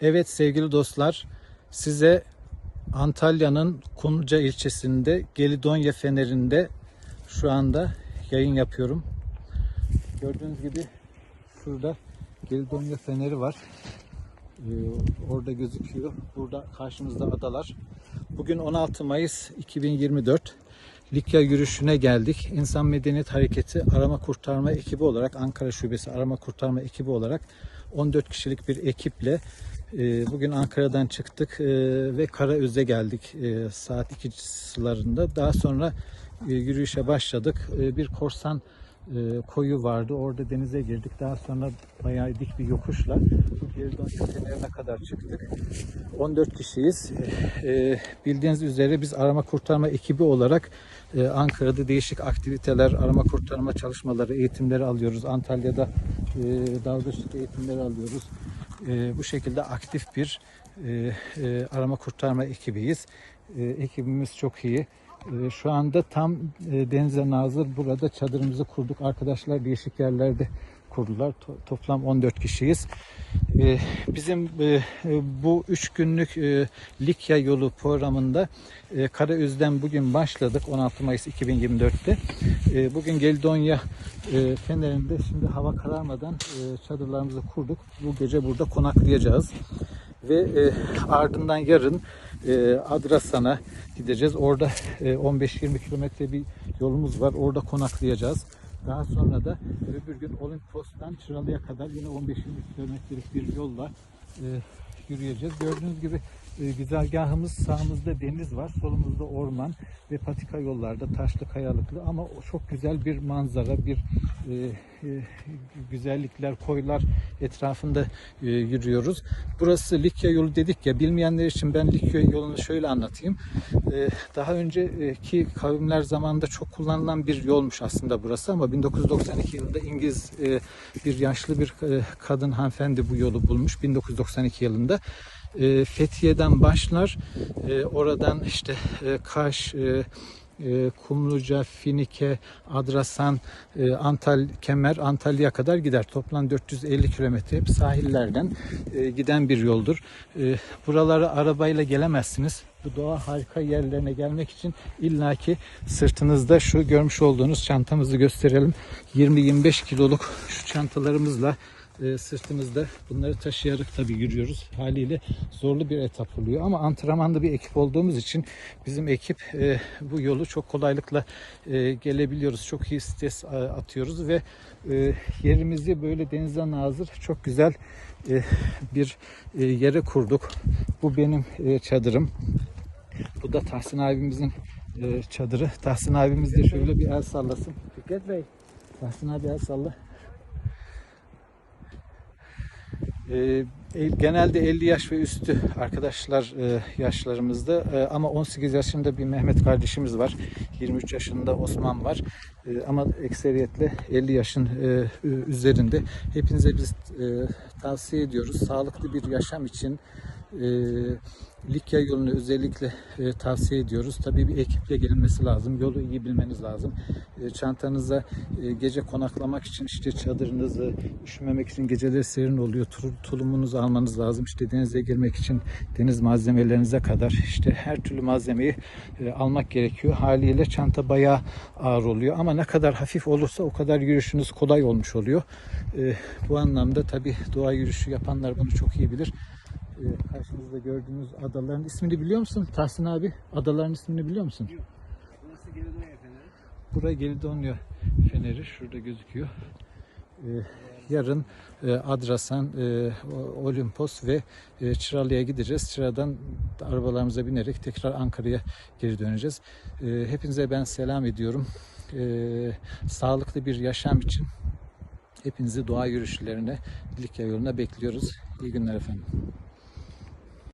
Evet sevgili dostlar, size Antalya'nın Kumluca ilçesinde Gelidonya Feneri'nde şu anda yayın yapıyorum. Gördüğünüz gibi şurada Gelidonya Feneri var. Ee, orada gözüküyor. Burada karşımızda adalar. Bugün 16 Mayıs 2024. Likya yürüyüşüne geldik. İnsan Medeniyet Hareketi Arama Kurtarma ekibi olarak Ankara Şubesi Arama Kurtarma ekibi olarak 14 kişilik bir ekiple bugün Ankara'dan çıktık e, ve Karaöz'e geldik e, saat 2 sularında. Daha sonra e, yürüyüşe başladık. Bir korsan e, koyu vardı. Orada denize girdik. Daha sonra bayağı dik bir yokuşla bu Geridonya Fenerine kadar çıktık. 14 kişiyiz. Bildiğiniz üzere biz arama kurtarma ekibi olarak e, Ankara'da değişik aktiviteler, arama kurtarma çalışmaları, eğitimleri alıyoruz. Antalya'da dalgıçlık eğitimleri alıyoruz. E, bu şekilde aktif bir e, e, arama kurtarma ekibiyiz. E, ekibimiz çok iyi. E, Şu anda tam e, denize nazır burada çadırımızı kurduk. Arkadaşlar değişik yerlerde kurdular. To- Toplam 14 kişiyiz. E, Bizim e, e, bu 3 günlük e, Likya yolu programında e, Karaöz'den bugün başladık 16 Mayıs 2024'te. E, Bugün Gelidonya e, Fener'inde şimdi hava kararmadan e, çadırlarımızı kurduk. Bu gece burada konaklayacağız ve e, ardından yarın e, Adrasan'a gideceğiz. Orada e, 15-20 kilometre bir yolumuz var. Orada konaklayacağız. Daha sonra da öbür gün Olimpos'tan Çıralı'ya kadar yine 15-20 kilometrelik bir yolla e, yürüyeceğiz. Gördüğünüz gibi e, güzergahımız sağımızda deniz var, solumuzda orman ve patika yollarda taşlı kayalıklı ama çok güzel bir manzara, bir e, e, güzellikler, koylar etrafında e, yürüyoruz. Burası Likya yolu dedik ya, bilmeyenler için ben Likya yolunu şöyle anlatayım. E, daha önceki kavimler zamanında çok kullanılan bir yolmuş aslında burası ama 1992 yılında İngiliz e, bir yaşlı bir e, kadın hanımefendi bu yolu bulmuş 1992 yılında. E, Fethiye'den başlar, e, oradan işte e, Kaş, e, e, Kumluca, Finike, Adrasan, e, Antal, Kemer, Antalya'ya kadar gider. Toplam 450 kilometre hep sahillerden e, giden bir yoldur. E, buralara arabayla gelemezsiniz. Bu doğa harika yerlerine gelmek için illaki sırtınızda şu görmüş olduğunuz çantamızı gösterelim. 20-25 kiloluk şu çantalarımızla e, sırtımızda bunları taşıyarak tabii yürüyoruz. Haliyle zorlu bir etap oluyor ama antrenmanlı bir ekip olduğumuz için bizim ekip e, bu yolu çok kolaylıkla e, gelebiliyoruz. Çok iyi stres e, atıyoruz ve e, yerimizi böyle denize nazır çok güzel e, bir e, yere kurduk. Bu benim e, çadırım. Bu da Tahsin abimizin e, çadırı. Tahsin abimiz de şöyle bir el sallasın. Fikret Bey. Tahsin abi el salla. Ee, e, genelde 50 yaş ve üstü arkadaşlar e, yaşlarımızda E, ama 18 yaşında bir Mehmet kardeşimiz var. 23 yaşında Osman var. E, ama ekseriyetle 50 yaşın üzerinde. Hepinize biz tavsiye ediyoruz. Sağlıklı bir yaşam için e, Likya yolunu özellikle e, tavsiye ediyoruz. Tabii bir ekiple gelinmesi lazım. Yolu iyi bilmeniz lazım. E, çantanıza e, gece konaklamak için işte çadırınızı üşümemek için geceleri serin oluyor. Tulumunuzu almanız lazım. İşte denize girmek için deniz malzemelerinize kadar işte her türlü malzemeyi e, almak gerekiyor. Haliyle çanta bayağı ağır oluyor. Ama ne kadar hafif olursa o kadar yürüyüşünüz kolay olmuş oluyor. E, bu anlamda tabii doğa yürüyüşü yapanlar bunu çok iyi bilir. E, karşınızda gördüğünüz adaların ismini biliyor musun Tahsin abi? Adaların ismini biliyor musun? Burası Gelidonya Feneri. Buraya Gelidonya Feneri şurada gözüküyor. Ee, yarın e, Adrasan, e, Olimpos ve e, Çıralı'ya gideceğiz. Çıralı'dan arabalarımıza binerek tekrar Ankara'ya geri döneceğiz. E, hepinize ben selam ediyorum. E, sağlıklı bir yaşam için hepinizi doğa yürüyüşlerine, Likya yoluna bekliyoruz. İyi günler efendim.